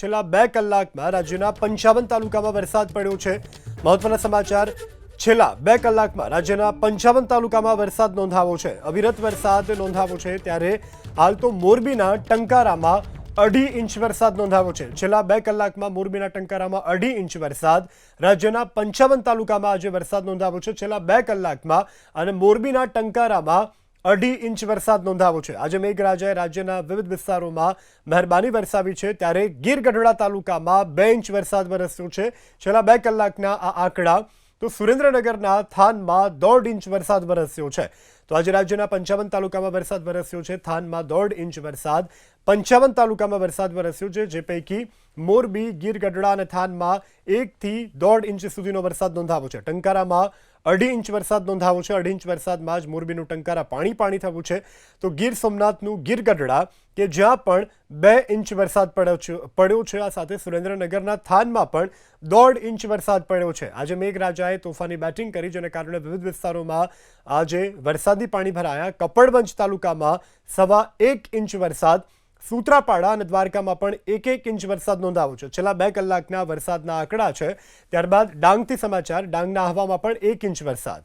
છેલ્લા બે કલાકમાં રાજ્યના પંચાવન તાલુકામાં વરસાદ પડ્યો છે. મહત્વના સમાચાર, છેલ્લા બે કલાકમાં રાજ્યના પંચાવન તાલુકામાં વરસાદ નોંધાવો છે. અવિરત વરસાદ નોંધાવો છે, ત્યારે હાલ તો મોરબીના ટંકારામાં અઢી ઇંચ વરસાદ નોંધાવો છે. છેલ્લા બે કલાકમાં મોરબીના ટંકારામાં અઢી ઇંચ વરસાદ, રાજ્યના પંચાવન તાલુકામાં આજે વરસાદ નોંધાવો છે. છેલ્લા બે કલાકમાં અને મોરબીના ટંકારામાં અઢી ઇંચ વરસાદ નોંધાવો છે. આજે મેઘરાજાએ રાજ્યના વિવિધ વિસ્તારોમાં મહેરબાની વરસાવી છે ત્યારે ગીર ગઢડા તાલુકામાં બે ઇંચ વરસાદ વરસ્યો છે. છેલ્લા બે કલાકના આ આંકડા તો સુરેન્દ્રનગરના થાનમાં દોઢ ઇંચ વરસાદ વરસ્યો છે. તો આજે રાજ્યના પંચાવન તાલુકામાં વરસાદ વરસ્યો છે. થાનમાં દોઢ ઇંચ વરસાદ પંચાવન તાલુકામાં વરસાદ વરસ્યો છે, જે પૈકી મોરબી, ગીર ગઢડા અને થાનમાં એકથી દોઢ ઇંચ સુધીનો વરસાદ નોંધાવો છે. ટંકારામાં અઢી ઇંચ વરસાદ નોંધાવો છે. અઢી ઇંચ વરસાદમાં જ મોરબીનું ટંકારા પાણી પાણી થવું છે. તો ગીર સોમનાથનું, ગીર ગઢડા કે જ્યાં પણ બે ઇંચ વરસાદ પડ્યો છે પડ્યો છે, આ સાથે સુરેન્દ્રનગરના થાનમાં પણ દોઢ ઇંચ વરસાદ પડ્યો છે. આજે મેઘરાજાએ તોફાની બેટિંગ કરી, જેને કારણે વિવિધ વિસ્તારોમાં આજે વરસાદી પાણી ભરાયા. કપડવંજ તાલુકામાં સવા એક ઇંચ વરસાદ સૂત્રાપાડા અને દ્વારકામાં પણ એક એક ઇંચ વરસાદ નોંધાવો છે. છેલ્લા બે કલાકના વરસાદના આંકડા છે. ત્યારબાદ ડાંગથી સમાચાર, ડાંગના આહવામાં પણ એક ઇંચ વરસાદ.